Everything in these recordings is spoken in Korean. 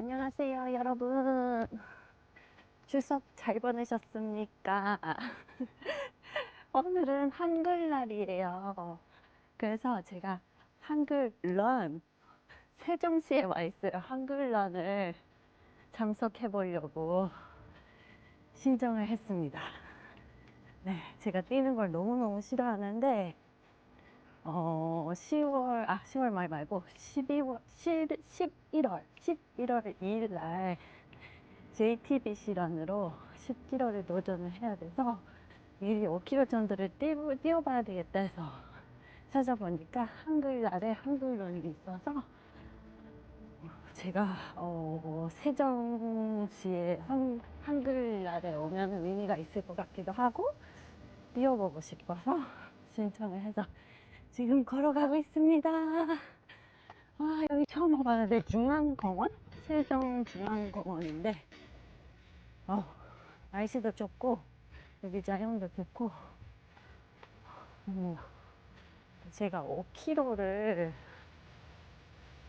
안녕하세요, 여러분. 추석 잘 보내셨습니까? 오늘은 한글날이에요. 그래서 제가 한글런 세종시에 와 있어요. 한글런을 참석해 보려고 신청을 했습니다. 네, 제가 뛰는 걸 너무너무 싫어하는데 어, 10월, 아, 10월 말 말고 12월, 11월, 11월 2일 날 JTBC런으로 11월에 도전을 해야 돼서 미리 5km 정도를 뛰, 뛰어봐야 되겠다 해서 찾아보니까 한글날에 한글런이 있어서 제가 어, 세정시에 한, 한글날에 오면 의미가 있을 것 같기도 하고 뛰어보고 싶어서 신청을 해서 지금 걸어가고 있습니다. 와, 여기 처음 와봤는데 중앙공원? 세종중앙공원인데 어, 날씨도 좋고 여기 자연도 좋고 음, 제가 5km를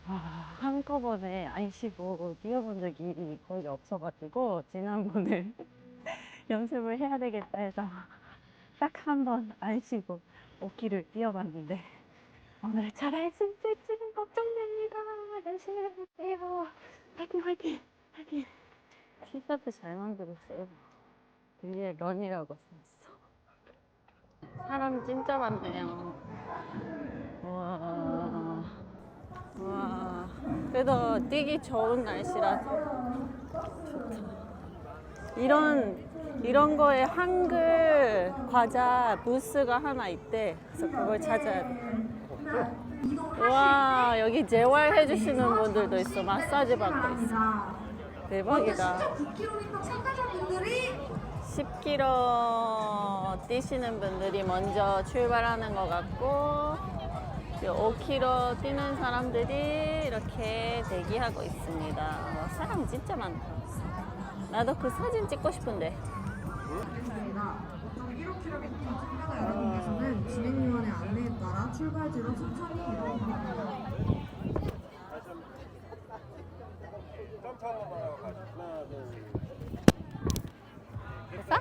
아, 한꺼번에 안 쉬고 뛰어본 적이 거의 없어가지고 지난번에 연습을 해야 되겠다 해서 딱 한 번 안 쉬고 5km를 뛰어봤는데 오늘 잘할 수 있을지 걱정됩니다. 열심히 해볼게요. 화이팅 화이팅 화이팅 티셔츠 잘 만들었어요. 위에 런이라고 써있어. 사람 진짜 많네요. 와, 와. 그래도 뛰기 좋은 날씨라서 좋다. 이런 이런 거에 한글 과자 부스가 하나 있대. 그래서 그걸 찾아야 돼. 와 여기 재활 해주시는 분들도 있어. 마사지 받고 있어. 대박이다. 9km 참가자분들이 10km 뛰시는 분들이 먼저 출발하는 것 같고 5km 뛰는 사람들이 이렇게 대기하고 있습니다. 와, 사람 진짜 많다. 나도 그 사진 찍고 싶은데. 있습니다. 보통 1km 참가자 여러분께서는 진행요원의 안내에 따라 출발지로 천천히 이동합니다. 됐어?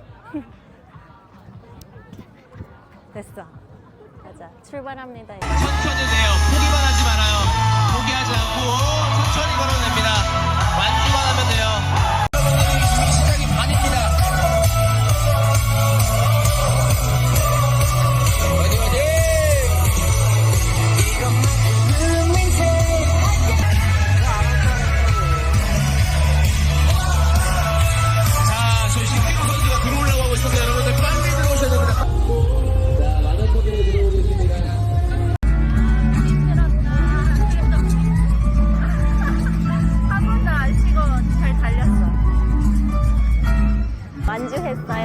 됐어. 가자. 출발합니다. 이제. 천천히 돼요.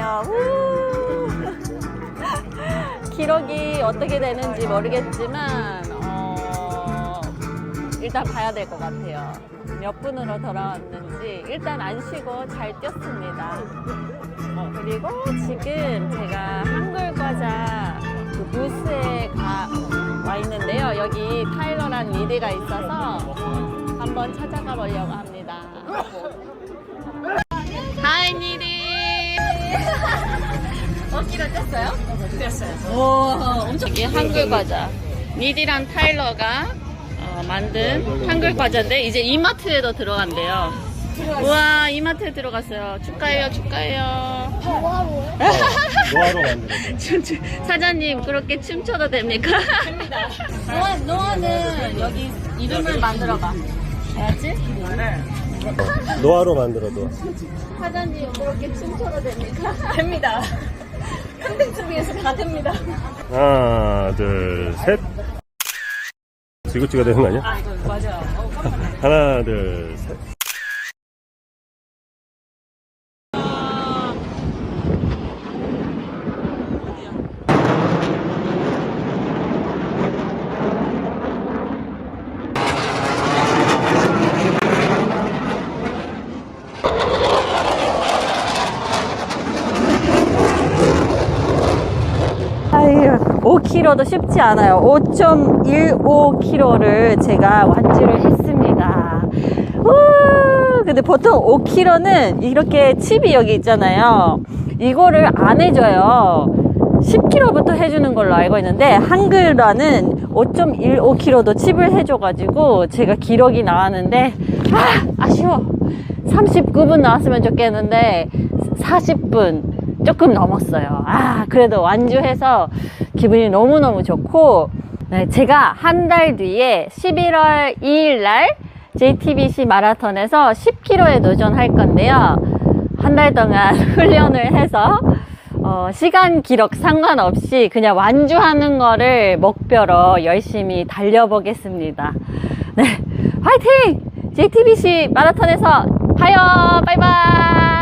완주했어요. 우! 기록이 어떻게 되는지 모르겠지만 어, 일단 봐야 될 것 같아요. 몇 분으로 돌아왔는지 일단 안 쉬고 잘 뛰었습니다. 어, 그리고 지금 제가 한글 과자 그 부스에 가, 와 있는데요. 여기 타일러란 리드가 있어서 한번 찾아가 보려고 합니다. 어기로 뗐어요? 뗐어요. 와, 엄청 이게 한글 과자. 니디랑 타일러가 어, 만든 한글 과자인데 이제 이마트에도 들어간대요. 우와, 이마트에 들어갔어요. 축하해요, 축하해요. 노아로 만들어. 춤추- 사장님 그렇게 춤춰도 됩니까? 됩니다. 노아 노아는 여기 이름을 만들어봐. 알았지? 노아로 만들어 노아. 사장님 그렇게 춤춰도 됩니까? 됩니다. 컨텐츠 위해서 다 됩니다. 하나, 둘, 셋. 찍어야 되는 거 아니야? 아 이거 맞아요. 하나, 둘, 셋. 아유, 5km도 쉽지 않아요. 5.15km를 제가 완주를 했습니다. 우! 근데 보통 5kg는 이렇게 칩이 여기 있잖아요. 이거를 안 해줘요. 10kg부터 해주는 걸로 알고 있는데 한글화는 5.15kg도 칩을 해줘가지고 제가 기록이 나왔는데 아 아쉬워 39분 나왔으면 좋겠는데 40분 조금 넘었어요 아 그래도 완주해서 기분이 너무너무 좋고 네, 제가 한 달 뒤에 11월 2일 날 JTBC 마라톤에서 10km에 도전할 건데요 한 달 동안 훈련을 해서 어, 시간 기록 상관없이 그냥 완주하는 거를 목표로 열심히 달려보겠습니다. 네, 화이팅! JTBC 마라톤에서 봐요! 바이바이!